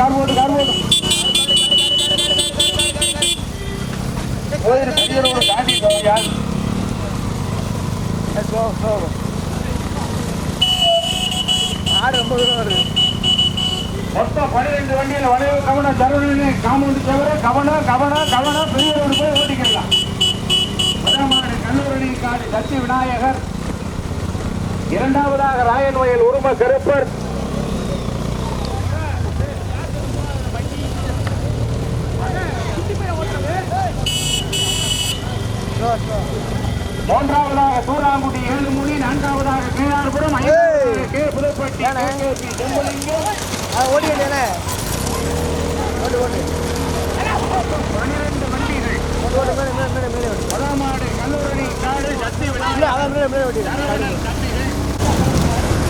Cardboard cardboard cardboard cardboard கோயில் பெரிய road தாண்டி ரொம்ப தூரம் வருது. மொத்தம் பன்னிரெண்டு வண்டியில் வளைவு கவனம் தருணி காமௌண்டு தவிர கவனம் கவனம் கவனம் பெரிய ரோடு போய் ஓட்டிக்கலாம். கல்லூரணி காடு சக்தி விநாயகர். இரண்டாவதாக ராயன் வயல் உரும கருப்பர். மூன்றாவதாக சூறாங்குடி ஏழுமொழி நான்காவதாக கீழார்புரம் கே. புதுப்பட்டி அது ஓடி ஓட்டு பன்னிரண்டு வண்டிகள். வடமாடு கல்லூரணி காடு ஓட்டி. சரவணன் தம்பிகள்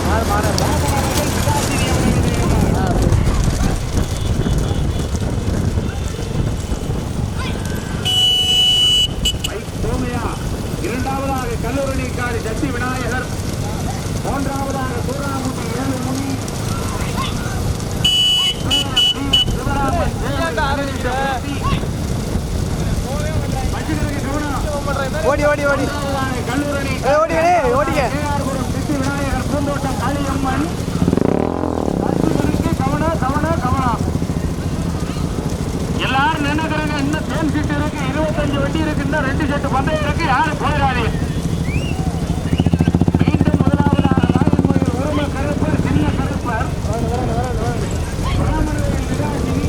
மாடு மாடு ராமநாதன் சிவாஜி அவர்களுடைய ஆ மைக் சோமையா இரண்டாவதாக கல்லூரணி காடு சக்தி விநாயகர் மூன்றாவதாக சூறாமுடி ஏழுமுனி சிவராமன் மஞ்சுகிரி கவனம் ஓடி ஓடி ஓடி. மூன்றாவதாக ஓடிக்க விநாயகர் பூந்தோட்டம் காளியம்மன் பத்துகளுக்கு கவனம் கவனம் எல்லாரும் நின்னுக்கிறங்க. இன்னும் தேன் சீட்டு இருக்கு இருபத்தஞ்சு வண்டி இருக்கு இன்னும் ரெண்டு செட்டு பந்தயம் இருக்கு. யாரும் போயிடாதீங்க மீண்டும் முதலாவதாக ராயன்மொழி உரும கருப்பர் சின்ன கருப்பர் பிராமணர்கள் விராசினி.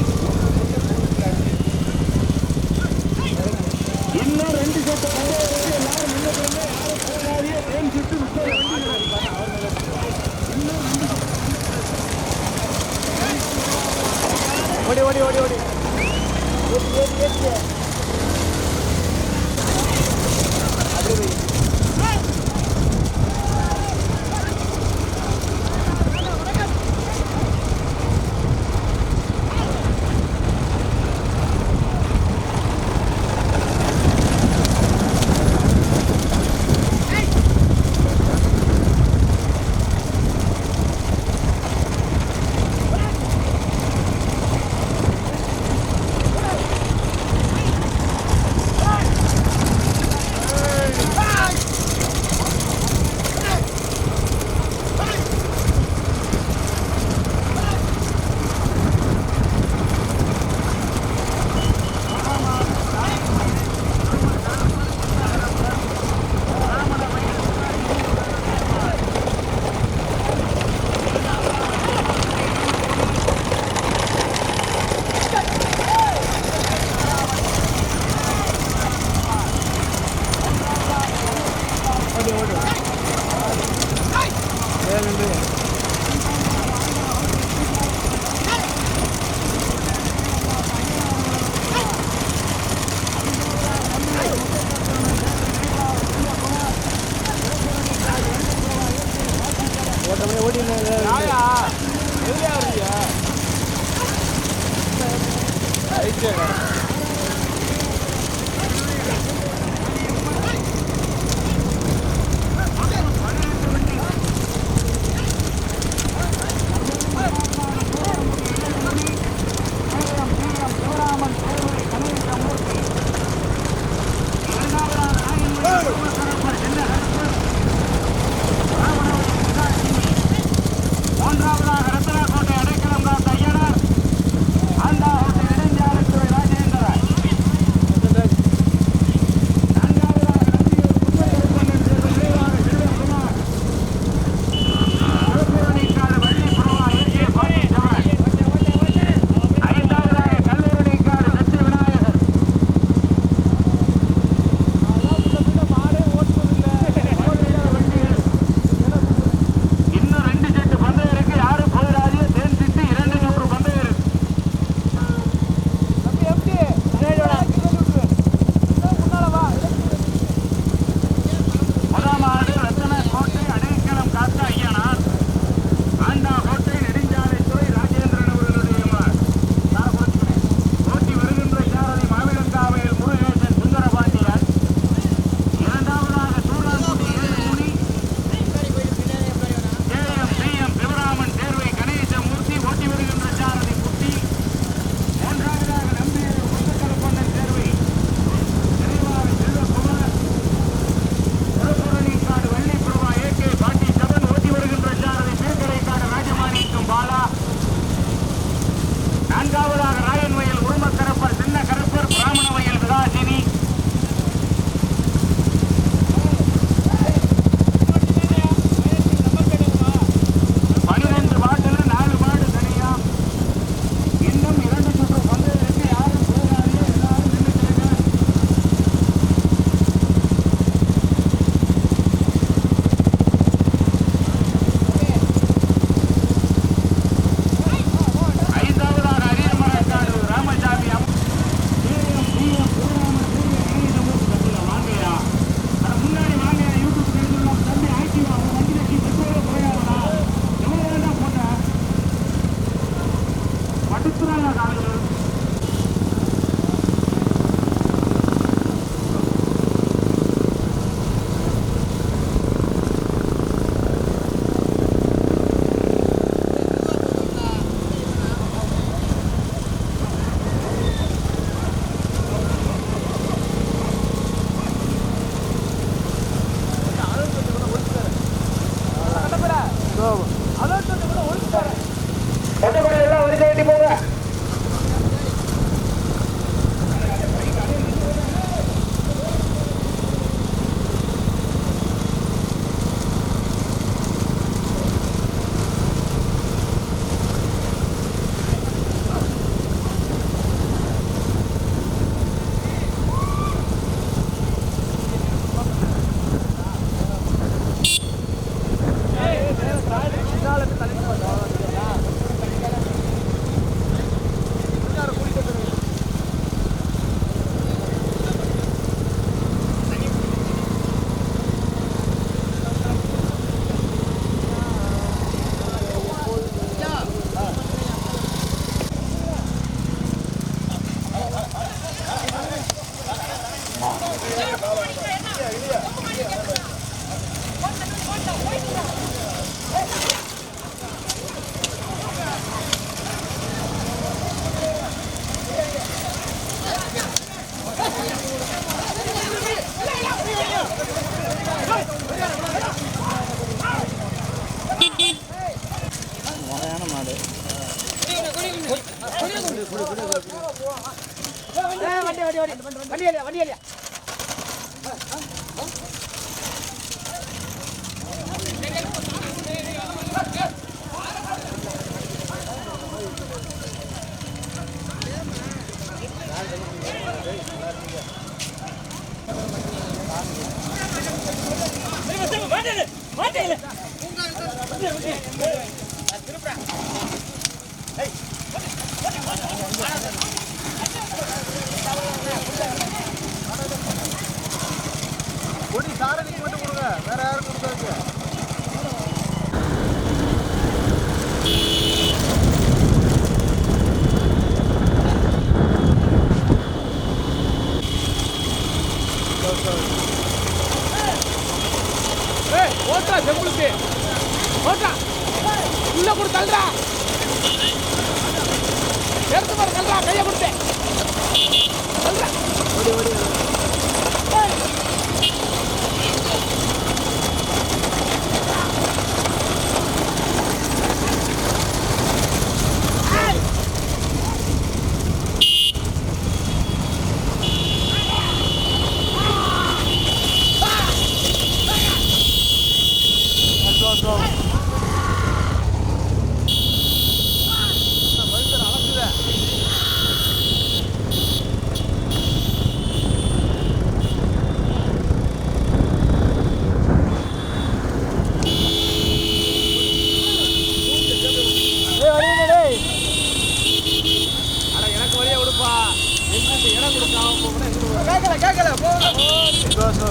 இன்னும் ரெண்டு செட்டு பந்தயம் இருக்கு எல்லாரும் நின்னுக்கிறங்க யாரும் போயிடாதீங்க தேன் சீட்டு முப்பது வண்டி இருக்கு. ஓடி ஓடி ஓடி ஓடி ஏற்றி ஐடியா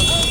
போ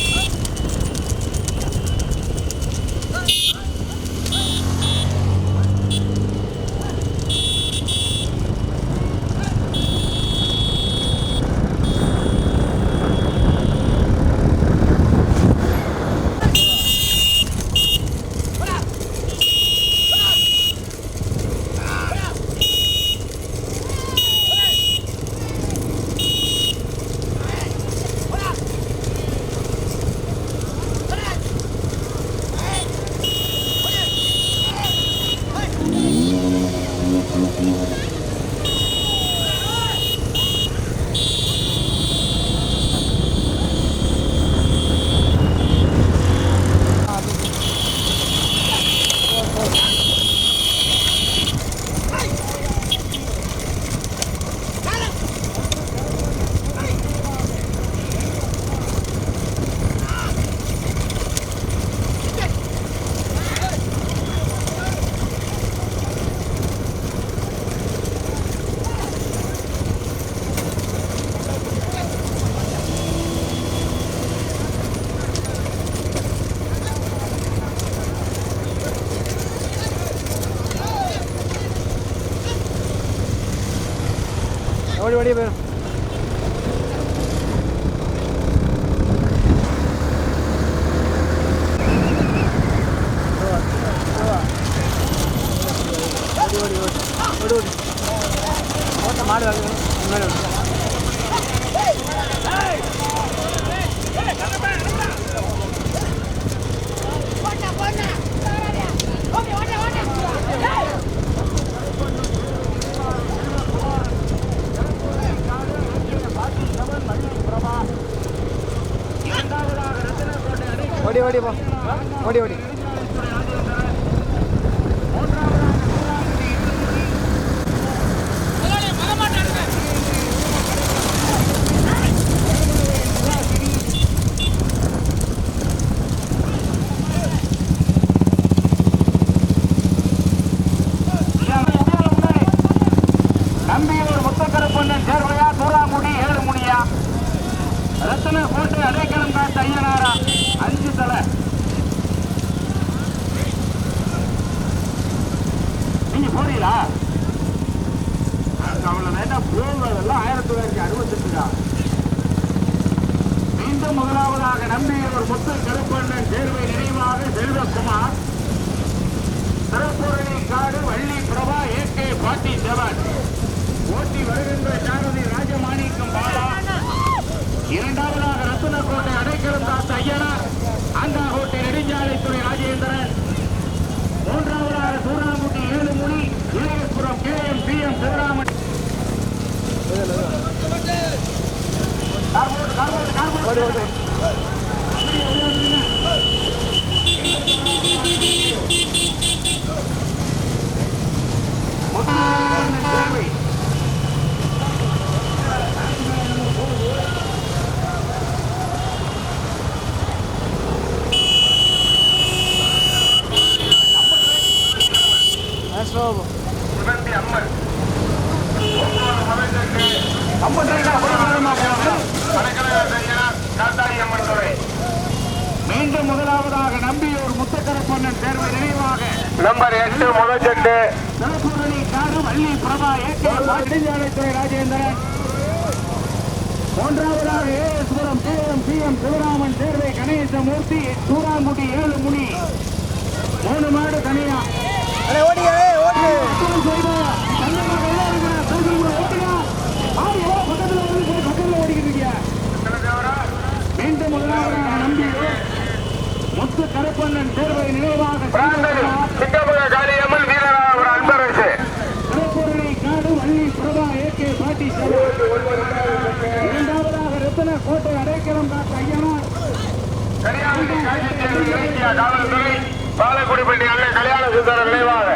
ஓடி ஓடி போயிடும் ஓட்ட மாடு வாங்க முன்னாடி விடு. ஓடி ஓடி போ. ஓடி ஓடி. நம்பியூர் முத்தக்கருப்பண்ணன் சேர்வையா தூராங்குடி ஏழு ரத்தன கோட்டை அடைக்கலம் காத்த ஐயனாரா? அஞ்சு நீங்க போறீங்களா? அவளை வேண்டாம் போவதெல்லாம் ஆயிரத்தி தொள்ளாயிரத்தி அறுபத்தெட்டுடா மீண்டும் முதலாவதாக நம்பியூர் முத்து கருப்பண்ணன் தேர்வை நினைவாக செல்வகுமார் திருப்பூரணி காடு வள்ளி பிரபா ஏ கே பாட்டி செவன் ஓட்டி வருகின்ற சாரதி ராஜமாணிக்கம் பாலா. இரண்டாவதாக ரத்தினக்கோட்டை அடைக்கலம் காத்த ஐயனார் நெடுஞ்சாலைத்துறை ராஜேந்திரன். மூன்றாவதாக சூறாமுட்டி ஏழுமொழி Ilaiyapuram K M P M Sivaraman. Cardboard கார்போர்ட் கார்போர்ட். இரண்டு மூன்றாவதாக ஏஎஸ்புரம் சேலம் பி எம் சிவராமன் சேர்வை கணேசமூர்த்தி சூராங்குடி ஏழு முனி மூணு மாடு தனியா. ஓடியா மீண்டும் முதலாவதாக நம்பி முத்து கருப்பண்ணன் தேர்வை நினைவாக இந்தியா காவல்துறை பாலக்குடிப்பட்டி அண்ணன் கல்யாண சுந்தர நினைவாக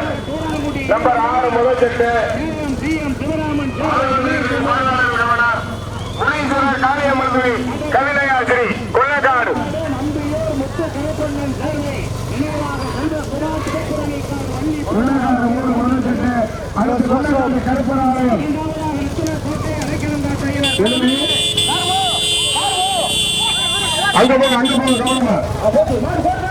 நம்பர் ஆறு முதல் செட்டு முனீஸ்வரர் காளியம்மன் கவிதையாசிரி கொள்ளக்காடு அடுத்த கருப்பனாலயம் அங்க போங்க அங்க போங்க கவனமா